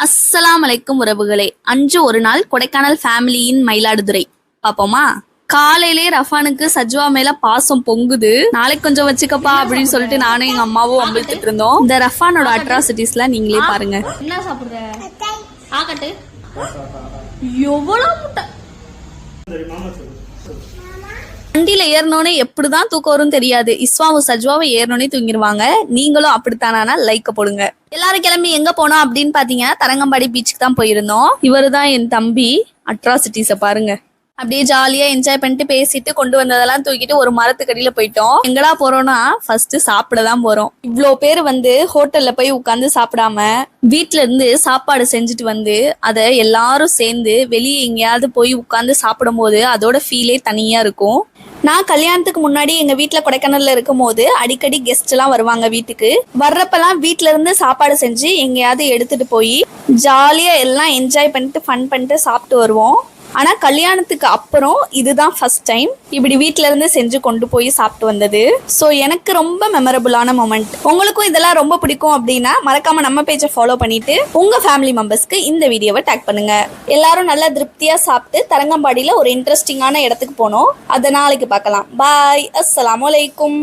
அஸ்ஸலாம் அலைக்கும் உறவுகளே. அன்று ஒரு நாள் கொடைக்கானல் ஃபேமிலியின் மயிலாடுதுறை. பாப்போமா? காலையிலே ரஃபானுக்கு சஜ்வா மேல பாசம் பொங்குது. நாளைக்கு கொஞ்சம் வச்சுக்கப்பா அப்படின்னு சொல்லிட்டு நானும் எங்க அம்மாவும் அம்பிழ்த்துட்டு இருந்தோம். இந்த ரஃபானோட அட்ராசிட்டிஸ்லாம் நீங்களே பாருங்க. என்ன சாப்பிடுற? எவ்வளவு முட்டை? வண்டியில ஏறினோனே எப்படிதான் தூக்கம் வரும் தெரியாது. இஸ்வாவும் சஜ்வாவும் ஏறினோனே தூங்கிடுவாங்க நீங்களும் அப்படித்தானா? லைக்க போடுங்க. எல்லாரும் கிளம்பி எங்க போனோம் அப்படின்னு பாத்தீங்கன்னா தரங்கம்பாடி பீச்சுக்கு தான் போயிருந்தோம். இவரு தான் என் தம்பி. அட்ராசிட்டிஸை பாருங்க. அப்படியே ஜாலியா என்ஜாய் பண்ணிட்டு பேசிட்டு கொண்டு வந்ததெல்லாம் தூக்கிட்டு ஒரு மரத்துக்கடியில போயிட்டோம். எங்கடா போறோம்னா ஃபர்ஸ்ட் சாப்பிட தான் போறோம். இவ்வளோ பேர் வந்து ஹோட்டல்ல போய் உட்காந்து சாப்பிடாம வீட்ல இருந்து சாப்பாடு செஞ்சுட்டு வந்து அதை எல்லாரும் சேர்ந்து வெளியே எங்கேயாவது போய் உட்காந்து சாப்பிடும் போது அதோட ஃபீலே தனியா இருக்கும். நான் கல்யாணத்துக்கு முன்னாடி எங்க வீட்டுல கொடைக்கானல்ல இருக்கும் போது அடிக்கடி கெஸ்ட் எல்லாம் வருவாங்க வீட்டுக்கு. வர்றப்பெல்லாம் வீட்டுல இருந்து சாப்பாடு செஞ்சு எங்கேயாவது எடுத்துட்டு போய் ஜாலியா எல்லாம் என்ஜாய் பண்ணிட்டு ஃபன் பண்ணிட்டு சாப்பிட்டு வருவோம். ஆனால் கல்யாணத்துக்கு அப்புறம் இதுதான் ஃபர்ஸ்ட் டைம் இப்படி வீட்ல இருந்து செஞ்சு கொண்டு போய் சாப்பிட்டு வந்தது. ஸோ எனக்கு ரொம்ப மெமரபுளான மொமெண்ட் உங்களுக்கும் இதெல்லாம் ரொம்ப பிடிக்கும் அப்படின்னா மறக்காம நம்ம பேஜை ஃபாலோ பண்ணிட்டு உங்க ஃபேமிலி மெம்பர்ஸ்க்கு இந்த வீடியோவை டேக் பண்ணுங்க. எல்லாரும் நல்லா திருப்தியா சாப்பிட்டு தரங்கம்பாடியில ஒரு இன்ட்ரெஸ்டிங்கான இடத்துக்கு போனோம். அதை நாளைக்கு பார்க்கலாம். பாய் அஸ்ஸலாமு அலைக்கும்